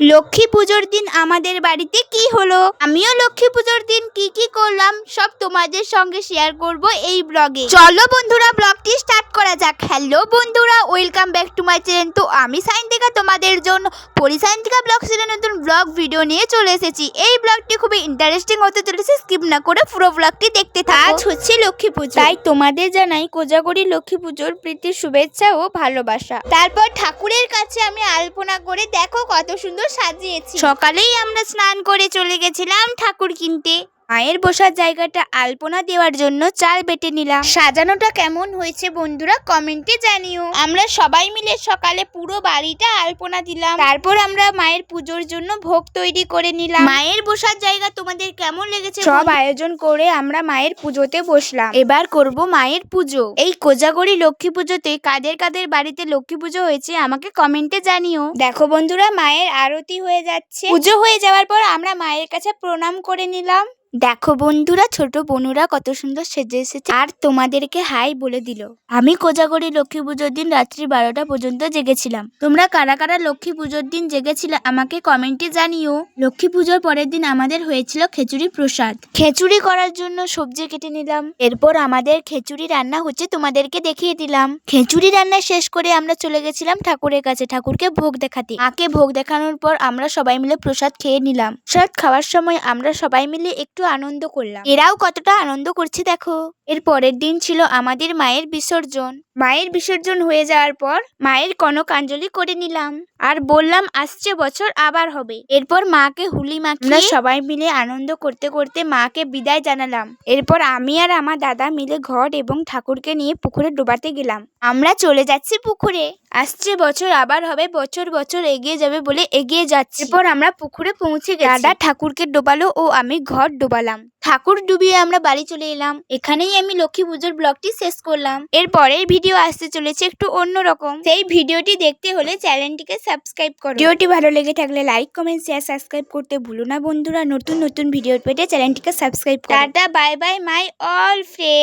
লক্ষ্মী পুজোর দিন আমাদের বাড়িতে কি হলো? আমিও লক্ষ্মী পুজোর দিন কি কি করলাম, সব তোমাদের সঙ্গে শেয়ার করব এই ব্লগে চলো বন্ধুরা ব্লগটি করা যাক। হ্যালো বন্ধুরা welcome back to my channel তো আমি সাইন্তিকা তোমাদের জন্য পরিসাইন্তিকা ব্লগ চ্যানেল নতুন ব্লগ ভিডিও নিয়ে চলে এসেছি। এই ব্লগটি খুবই ইন্টারেস্টিং হতে চলেছে স্কিপ না করে পুরো ব্লগটি দেখতে থাকো। আজ হচ্ছে লক্ষ্মী পুজো। তাই তোমাদের জানাই কোজাগরি লক্ষ্মী পুজোর প্রীতির শুভেচ্ছা ও ভালোবাসা। তারপর ঠাকুরের কাছে আমি আলপনা করে দেখো কত সুন্দর সাজিয়েছি। সকালেই আমরা স্নান করে চলে গেছিলাম ঠাকুর কিনতে। মায়ের বসার জায়গাটা আলপনা দেওয়ার জন্য চাল বেটে নিলাম। সাজানোটা কেমন হয়েছে বন্ধুরা কমেন্টে জানিও। আমরা সবাই মিলে সকালে পুরো বাড়িটা আলপনা দিলাম। তারপর আমরা মায়ের পুজোর জন্য ভোগ তৈরি করে নিলাম। মায়ের বসার জায়গা তোমাদের কেমন লেগেছে সব আয়োজন করে আমরা মায়ের পুজোতে বসলাম। এবার করব মায়ের পুজো। এই কোজাগরি লক্ষ্মী পুজোতে কাদের কাদের বাড়িতে লক্ষ্মী পুজো হয়েছে আমাকে কমেন্টে জানিও। দেখো বন্ধুরা মায়ের আরতি হয়ে যাচ্ছে। পুজো হয়ে যাওয়ার পর আমরা মায়ের কাছে প্রণাম করে নিলাম। দেখো বন্ধুরা, ছোট বনুরা কত সুন্দর সেজে এসেছে। আর তোমাদেরকে হাই বলে দিল। আমি কোজাগরি লক্ষ্মী পুজোর দিন রাত্রি বারোটা পর্যন্ত জেগেছিলাম। তোমরা কারা কারা লক্ষ্মী পুজোর দিন জেগেছিলে আমাকে কমেন্টে জানিও। লক্ষ্মী পুজোর পরের দিন আমাদের হয়েছিল খেচুড়ি প্রসাদ। খেচুড়ি করার জন্য সবজি কেটে নিলাম। এরপর আমাদের খেচুড়ি রান্না হচ্ছে তোমাদেরকে দেখিয়ে দিলাম। খেচুড়ি রান্না শেষ করে আমরা চলে গেছিলাম ঠাকুরের কাছে, ঠাকুরকে ভোগ দেখাতে। মাকে ভোগ দেখানোর পর আমরা সবাই মিলে প্রসাদ খেয়ে নিলাম। প্রসাদ খাওয়ার সময় আমরা সবাই মিলে একটু আনন্দ করলাম। এরাও কতটা আনন্দ করছে দেখো। এর পরের দিন ছিল আমাদের মায়ের বিসর্জন। মায়ের বিসর্জন হয়ে যাওয়ার পর মায়ের কনকাঞ্জলি করে নিলাম। আর বললাম আসছে বছর আবার হবে। এরপর মাকে হুলি মাখিয়ে সবাই মিলে আনন্দ করতে করতে মাকে বিদায় জানালাম। এরপর আমি আর আমার দাদা মিলে ঘট এবং ঠাকুরকে নিয়ে পুকুরে ডোবাতে গেলাম। আমরা চলে যাচ্ছি পুকুরে। আসছে বছর আবার হবে বছর বছর এগিয়ে যাবে বলে এগিয়ে যাচ্ছে। এরপর আমরা পুকুরে পৌঁছে গেছি। দাদা ঠাকুরকে ডোবালো ও আমি ঘর ডোবালাম। ঠাকুর ডুবিয়ে আমরা বাড়ি চলে এলাম। এখানেই আমি লক্ষ্মী পুজোর ব্লগটি শেষ করলাম। এর পরের ভিডিও আসতে চলেছে একটু অন্যরকম সেই ভিডিওটি দেখতে হলে চ্যানেলটিকে সাবস্ক্রাইব করো। ভিডিওটি ভালো লেগে থাকলে লাইক কমেন্ট শেয়ার সাবস্ক্রাইব করতে ভুলো না বন্ধুরা। নতুন নতুন ভিডিও পেটে চ্যানেলটিকে সাবস্ক্রাইব করো। Tata bye bye my all friend.